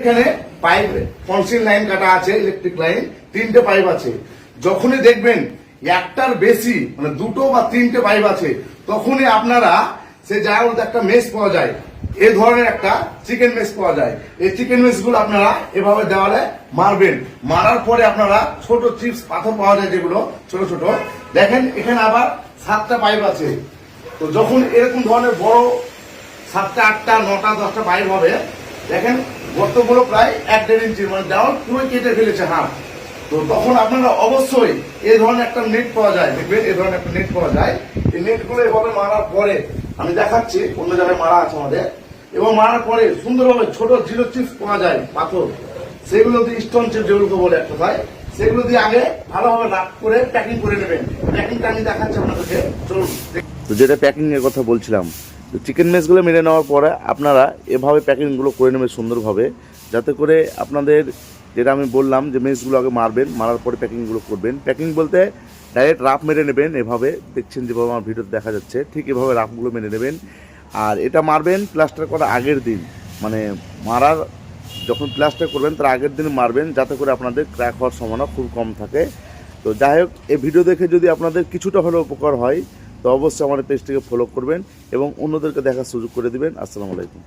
এখানে pipe conceal line কাটা আছে ইলেকট্রিক লাইন তিনটে পাইপ আছে। যখনই দেখবেন একটার বেশি মানে দুটো বা তিনটে পাইপ আছে, তখনই আপনারা সে জায়গার মধ্যে একটা মেস পাওয়া যায় এই ধরনের একটা চিকেন মেস পাওয়া যায়। এই চিকেন মেসগুলো আপনারা এভাবে দেওয়ালে মারবেন। মারার পরে আপনারা ছোট চিপস পাথর পাওয়া যায় যেগুলো, ছোট ছোট। দেখেন, এখানে আবার সাতটা পাইপ আছে। তো যখন এরকম ধরনের বড় সাতটা, আটটা, নটা, দশটা পাইপ হবে দেখেন, গর্তগুলো প্রায় এক দেড় ইঞ্চি মানে দেওয়াল পুরো কেটে ফেলেছে হাত তো তখন আপনারা অবশ্যই এই ধরনের একটা নেট পাওয়া যায়, দেখবেন এই ধরনের একটা নেট পাওয়া যায়। এই নেটগুলো এভাবে মারার পরে আমি দেখাচ্ছি, অন্য জায়গায় মারা আছে আমাদের। এবং মারার পরে সুন্দরভাবে ছোট জিরো চিপস পাওয়া যায়, পাথর। সেগুলো দিয়ে স্টোন চিপ যেগুলোকে বলে এক কথায় সেগুলো দিয়ে আগে ভালোভাবে রাখ করে প্যাকিং করে নেবেন। প্যাকিংটা আমি দেখাচ্ছি আপনাদেরকে। চলুন তো যেটা প্যাকিং এর কথা বলছিলাম তো চিকেন মেসগুলো মেরে নেওয়ার পরে আপনারা এভাবে প্যাকিংগুলো করে নেবেন সুন্দরভাবে, যাতে করে আপনাদের যেটা আমি বললাম যে মেসগুলো আগে মারবেন, মারার পরে প্যাকিংগুলো করবেন। প্যাকিং বলতে ডাইরেক্ট রাফ মেরে নেবেন এভাবে, দেখছেন যেভাবে আমার ভিডিওতে দেখা যাচ্ছে, ঠিক এভাবে রাফগুলো মেরে নেবেন। আর এটা মারবেন প্লাস্টার করার আগের দিন মানে মারার যখন প্লাস্টার করবেন তার আগের দিন মারবেন, যাতে করে আপনাদের ক্র্যাক হওয়ার সম্ভাবনা খুব কম থাকে। তো যাই হোক, এই ভিডিও দেখে যদি আপনাদের কিছুটা হলেও উপকার হয় তো অবশ্যই আমাদের পেজটিকে ফলো করবেন এবং অন্যদেরকে দেখার সুযোগ করে দেবেন। আসসালামু আলাইকুম।